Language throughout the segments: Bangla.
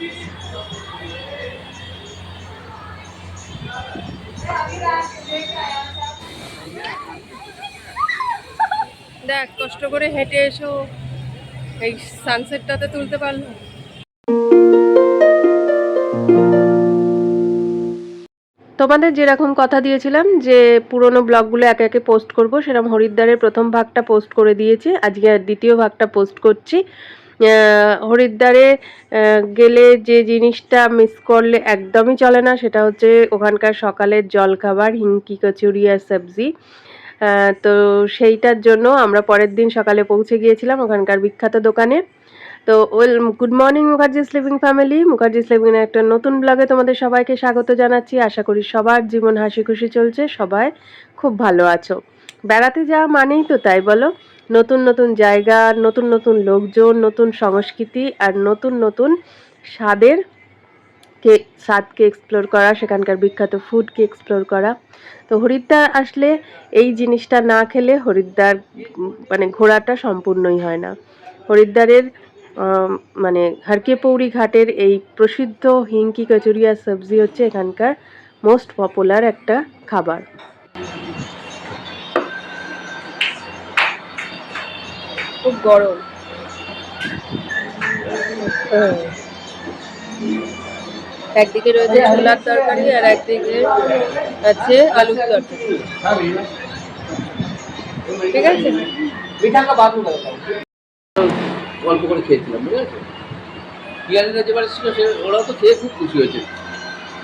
দেখ, কষ্ট করে হেঁটে এসো। এই সানসেটটাতে তুলতে পারল। তোমাদের যেরকম কথা দিয়েছিলাম যে পুরনো ব্লগগুলো একে একে পোস্ট করব, সেরকম হরিদ্বারের প্রথম ভাগটা পোস্ট করে দিয়েছি, আজকে দ্বিতীয় ভাগটা পোস্ট করছি। হরিদ্বারে গেলে যে জিনিসটা মিস করলে একদমই চলে না, সেটা হচ্ছে ওখানকার সকালের জলখাবার হিঙ্কি কচুরি আর সবজি। তো সেইটার জন্য আমরা পরের দিন সকালে পৌঁছে গিয়েছিলাম ওখানকার বিখ্যাত দোকানে। তো ওয়েল, গুড মর্নিং মুখার্জি স্লিভিং ফ্যামিলি। মুখার্জি এর একটা নতুন ব্লগে তোমাদের সবাইকে স্বাগত জানাচ্ছি। আশা করি সবার জীবন হাসি খুশি চলছে, সবাই খুব ভালো আছো। বেড়াতে যাওয়া মানেই তো তাই বলো। নতুন নতুন জায়গা, নতুন নতুন লোকজন, নতুন সংস্কৃতি আর নতুন নতুন স্বাদের কে, স্বাদকে এক্সপ্লোর করা, সেখানকার বিখ্যাত ফুডকে এক্সপ্লোর করা। তো হরিদ্বার আসলে এই জিনিসটা না খেলে হরিদ্বার মানে ঘোরাটা সম্পূর্ণই হয় না। হরিদ্বারের মানে হরকে পৌরি ঘাটের এই প্রসিদ্ধ হিঙ্কি কচুরি আর সবজি হচ্ছে এখানকার মোস্ট পপুলার একটা খাবার। খুব গরম। একদিকে রয়েছে ছোলার তরকারি আর একদিকে আছে আলুর তরকারি। ঠিক আছে? অল্প করে খেয়েছিলাম বুঝেছ পিয়ালিরা যেবার ছিল সে ওরাও তো খেয়ে খুব খুশি হয়েছে।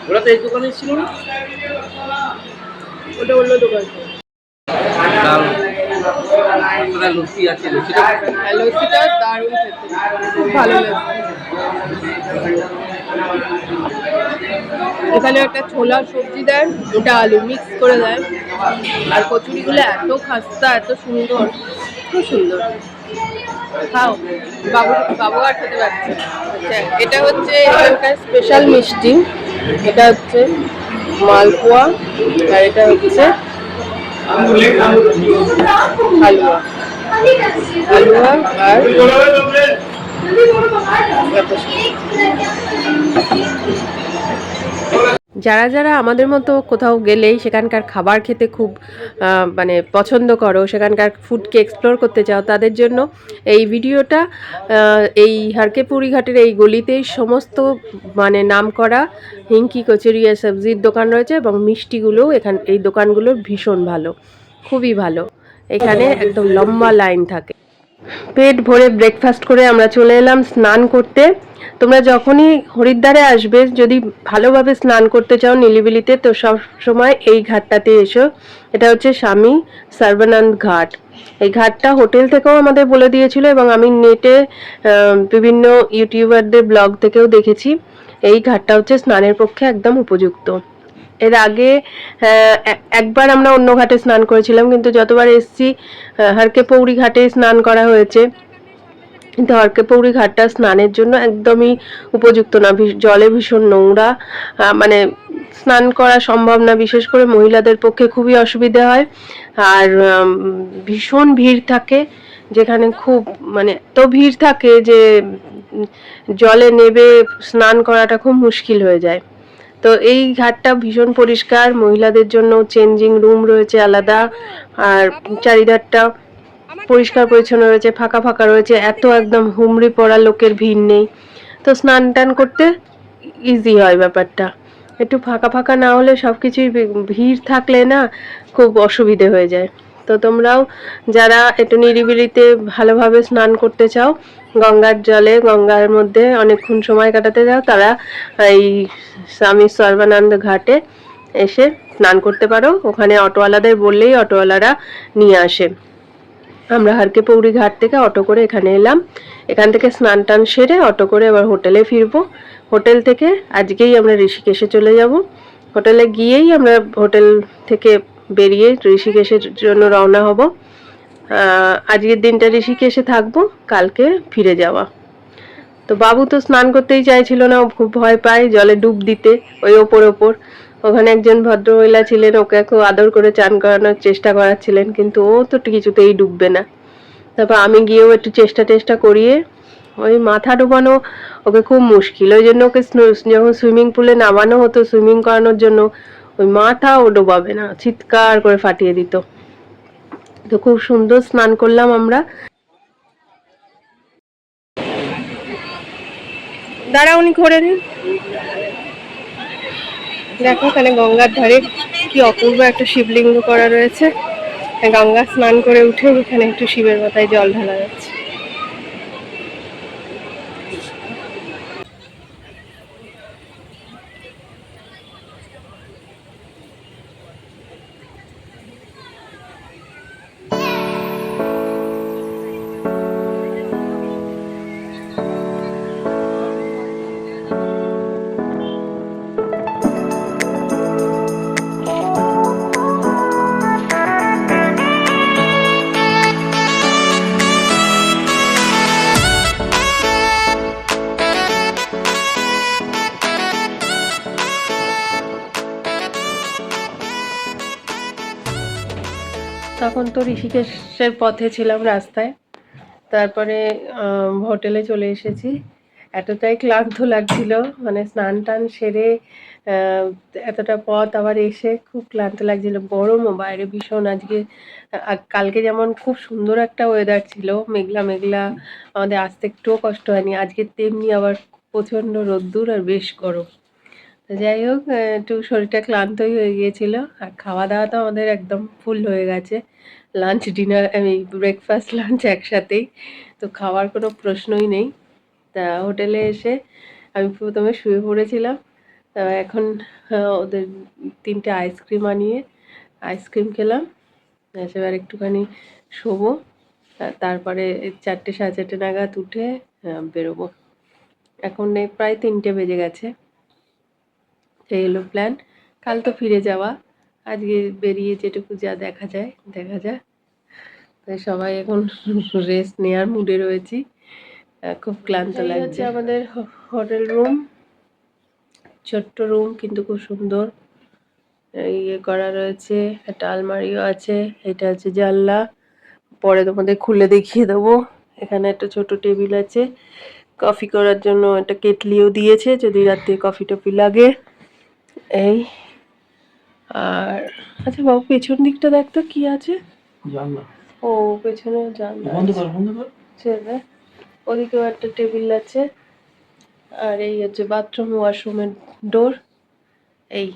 ওরা তো এই দোকানে ছিল না? ওটা অন্য দোকান। মশলা লস্যি আছে, লস্যিটা আর লস্যিটা দারুণ খেতে। খুব ভালো লাগছে। এখানে একটা ছোলার সবজি দেয় ওটা আলু মিক্স করে দেয়। আর কচুরিগুলো এত খাস্তা, এত সুন্দর, খুব সুন্দর। খাও, বাবু বাবু আর খেতে পারছে আচ্ছা এটা হচ্ছে এখানকার স্পেশাল মিষ্টি। এটা হচ্ছে মালপোয়া, আর এটা হচ্ছে হালুয়া হালুয়া আর? যারা যারা আমাদের মতো কোথাও গেলেই সেখানকার খাবার খেতে খুব মানে পছন্দ করো, সেখানকার ফুডকে এক্সপ্লোর করতে চাও, তাদের জন্য এই ভিডিওটা এই হারকেপুরি ঘাটের এই গলিতেই সমস্ত মানে নামকরা হিঙ্কি কচুরি আর সবজির দোকান রয়েছে এবং মিষ্টিগুলোও এখান, এই দোকানগুলোর ভীষণ ভালো, খুবই ভালো। এখানে একদম লম্বা লাইন থাকে। পেট ভরে ব্রেকফাস্ট করে আমরা চলে এলাম স্নান করতে। তোমরা যখনই হরিদ্বারে আসবে, যদি ভালোভাবে স্নান করতে চাও নিলিবিলিতে, তো সব সময় এই ঘাটটাতে এসো। এটা হচ্ছে স্বামী সর্বানন্দ ঘাট। এই ঘাটটা হোটেল থেকেও আমাদের বলে দিয়েছিল এবং আমি নেটে বিভিন্ন ইউটিউবারদের ব্লগ থেকেও দেখেছি। এই ঘাটটা হচ্ছে স্নানের পক্ষে একদম উপযুক্ত। এর আগে একবার আমরা অন্য ঘাটে স্নান করেছিলাম, কিন্তু যতবার এসছি হারকে পৌরি ঘাটে স্নান করা হয়েছে। কিন্তু হরকে পৌরি ঘাটটা স্নানের জন্য একদমই উপযুক্ত না। জলে ভীষণ নোংরা মানে স্নান করা সম্ভব না। বিশেষ করে মহিলাদের পক্ষে খুবই অসুবিধে হয়। আর ভীষণ ভিড় থাকে, যেখানে খুব মানে এত ভিড় থাকে যে জলে নেবে, স্নান করাটা খুব মুশকিল হয়ে যায়। তো এই ঘাটটা ভীষণ পরিষ্কার, মহিলাদের জন্য চেঞ্জিং রুম রয়েছে আলাদা, আর চারিধারটা পরিষ্কার পরিচ্ছন্ন রয়েছে, ফাঁকা ফাঁকা রয়েছে, এত একদম হুমড়ি পড়া লোকের ভিড় নেই। তো স্নান টান করতে ইজি হয় ব্যাপারটা। একটু ফাঁকা ফাঁকা না হলে সব কিছুই ভিড় থাকলে না খুব অসুবিধে হয়ে যায়। তো তোমরাও যারা একটু নিরিবিলিতে ভালোভাবে স্নান করতে চাও গঙ্গার জলে, গঙ্গার মধ্যে অনেকক্ষণ সময় কাটাতে যাও। তারা এই স্বামী সর্বানন্দ ঘাটে এসে স্নান করতে পারো। ওখানে অটোওয়ালাদের বললেই অটোওয়ালারা নিয়ে আসে। আমরা হারকে পৌরি ঘাট থেকে অটো করে এখানে এলাম। এখান থেকে স্নান টান সেরে অটো করে আবার হোটেলে ফিরবো। হোটেল থেকে আজকেই আমরা ঋষিকেশে চলে যাব। হোটেলে গিয়েই আমরা হোটেল থেকে বেরিয়ে ঋষিকেশের জন্য রওনা হব। আজকের দিনটা ঋষিকেশে থাকব, কালকে ফিরে যাওয়া। তো বাবু তো স্নান করতেই চাইছিল না খুব ভয় পায় জলে ডুব দিতে, ওই ওপর ওপর। ওখানে একজন ভদ্রমহিলা ছিলেন, ওকে খুব আদর করে চান করানোর চেষ্টা করাচ্ছিলেন, কিন্তু ও তো কিছুতেই ডুববে না। তারপর আমি গিয়েও একটু চেষ্টা টেষ্টা করিয়ে, ওই মাথা ডোবানো ওকে খুব মুশকিল। ওই জন্য ওকে যখন সুইমিং পুলে নামানো হতো, সুইমিং করানোর জন্য, ওই মাথা ও ডোবাবে না, চিৎকার করে ফাটিয়ে দিত। তো খুব সুন্দর স্নান করলাম আমরা। দাঁড়া উনি ঘোরে নিন। দেখো এখানে গঙ্গার ধারে কি অপূর্ব একটা শিবলিঙ্গ করা রয়েছে। গঙ্গা স্নান করে উঠে এখানে একটু শিবের মাথায় জল ঢালা যাচ্ছে। তখন তো ঋষিকেশের পথে ছিলাম রাস্তায়। তারপরে হোটেলে চলে এসেছি। এতটাই ক্লান্ত লাগছিল মানে স্নান টান সেরে এতটা পথ আবার এসে খুব ক্লান্ত লাগছিল। গরমও বাইরে ভীষণ আজকে কালকে যেমন খুব সুন্দর একটা ওয়েদার ছিল, মেঘলা মেঘলা, আমাদের আসতে একটুও কষ্ট হয়নি। আজকে তেমনি আবার প্রচণ্ড রোদ্দুর আর বেশ গরম। যাই হোক একটু শরীরটা ক্লান্তই হয়ে গিয়েছিল। আর খাওয়া দাওয়া তো আমাদের একদম ফুল হয়ে গেছে। লাঞ্চ ডিনার আমি ব্রেকফাস্ট লাঞ্চ একসাথেই। তো খাওয়ার কোনো প্রশ্নই নেই। তা হোটেলে এসে আমি প্রথমে শুয়ে পড়েছিলাম। এখন ওদের তিনটে আইসক্রিম আনিয়ে আইসক্রিম খেলাম। এবার একটুখানি শোবো। তারপরে চারটে সাড়ে চারটে নাগাদ উঠে বেরোবো। এখন প্রায় তিনটে বেজে গেছে। সেই হলো প্ল্যান কাল তো ফিরে যাওয়া। আজকে বেরিয়ে যেটুকু যা দেখা যায় দেখা যায় তাই সবাই এখন রেস্ট নেওয়ার মুডে রয়েছি। খুব ক্লান্ত লাগছে। আমাদের হোটেল রুম ছোট্ট রুম কিন্তু খুব সুন্দর। ইয়ে করা রয়েছে একটা আলমারিও আছে এটা হচ্ছে জানলা। পরে তোমাদের খুলে দেখিয়ে দেবো। এখানে একটা ছোট টেবিল আছে। কফি করার জন্য একটা কেটলিও দিয়েছে যদি রাত্রে কফি টফি লাগে। এই আর আচ্ছা বাবু পেছন দিকটা দেখ তো কি আছে? জানলা। ও পেছনে জানলা বন্ধ। কর বন্ধ কর। ছেড়ে ওদিকেও একটা টেবিল আছে। আর এই হচ্ছে বাথরুম ওয়াশরুমের ডোর। এই।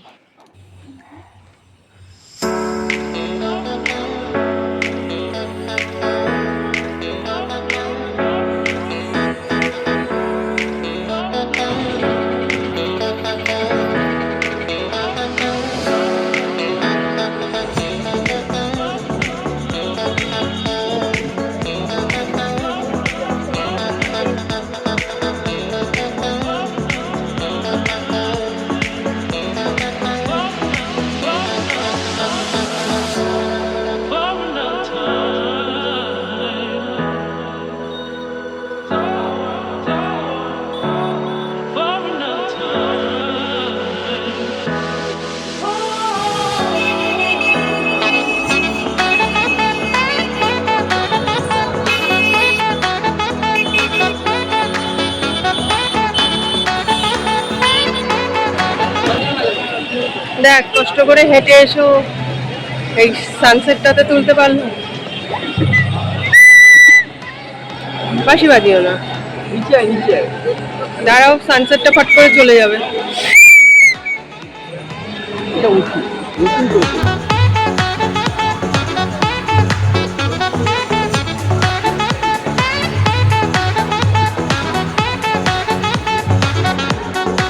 কষ্ট করে হেঁটে এসো এই সানসেটটাতে তুলতে পারল বাসি বাজিও না। দাঁড়াও সানসেটটা ফট করে চলে যাবে।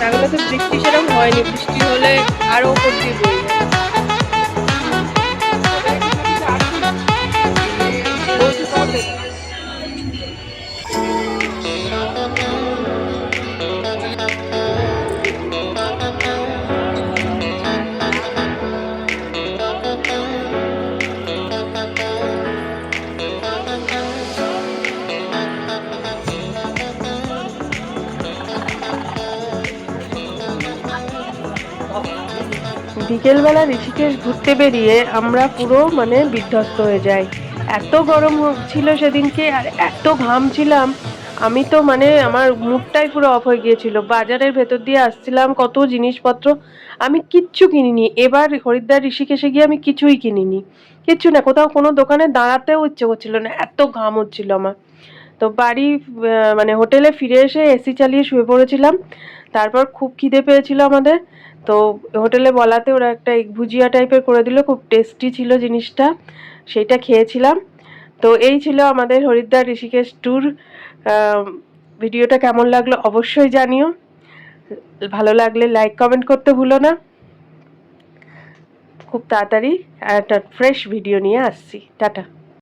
তাহলে তো বৃষ্টি সেরকম হয়নি বৃষ্টি হলে আরও উপর দিয়ে বিকেলবেলা ঋষিকেশ ঘুরতে বেরিয়ে আমরা পুরো মানে বিধ্বস্ত হয়ে যাই। এত গরম ছিল সেদিনকে আর এত ঘাম ছিলাম, আমি তো মানে আমার মুডটাই পুরো অফ হয়ে গিয়েছিল। বাজারের ভেতর দিয়ে আসছিলাম কত জিনিসপত্র, আমি কিচ্ছু কিনিনি। এবার হরিদ্বার ঋষিকেশে গিয়ে আমি কিছুই কিনিনি। কিচ্ছু না, কোথাও কোনো দোকানে দাঁড়াতেও ইচ্ছে করছিল না, এত ঘাম হচ্ছিল আমার। তো বাড়ি মানে হোটেলে ফিরে এসে এসি চালিয়ে শুয়ে পড়েছিলাম। তারপর খুব খিদে পেয়েছিল আমাদের। তো হোটেলে বলাতে ওরা একটা এগ ভুজিয়া টাইপের করে দিল, খুব টেস্টি ছিল জিনিসটা, সেইটা খেয়েছিলাম। তো এই ছিল আমাদের হরিদ্বার ঋষিকেশ ট্যুর ভিডিওটা কেমন লাগল অবশ্যই জানিও। ভালো লাগলে লাইক কমেন্ট করতে ভুলো না। খুব তাড়াতাড়ি একটা ফ্রেশ ভিডিও নিয়ে আসছি। টাটা।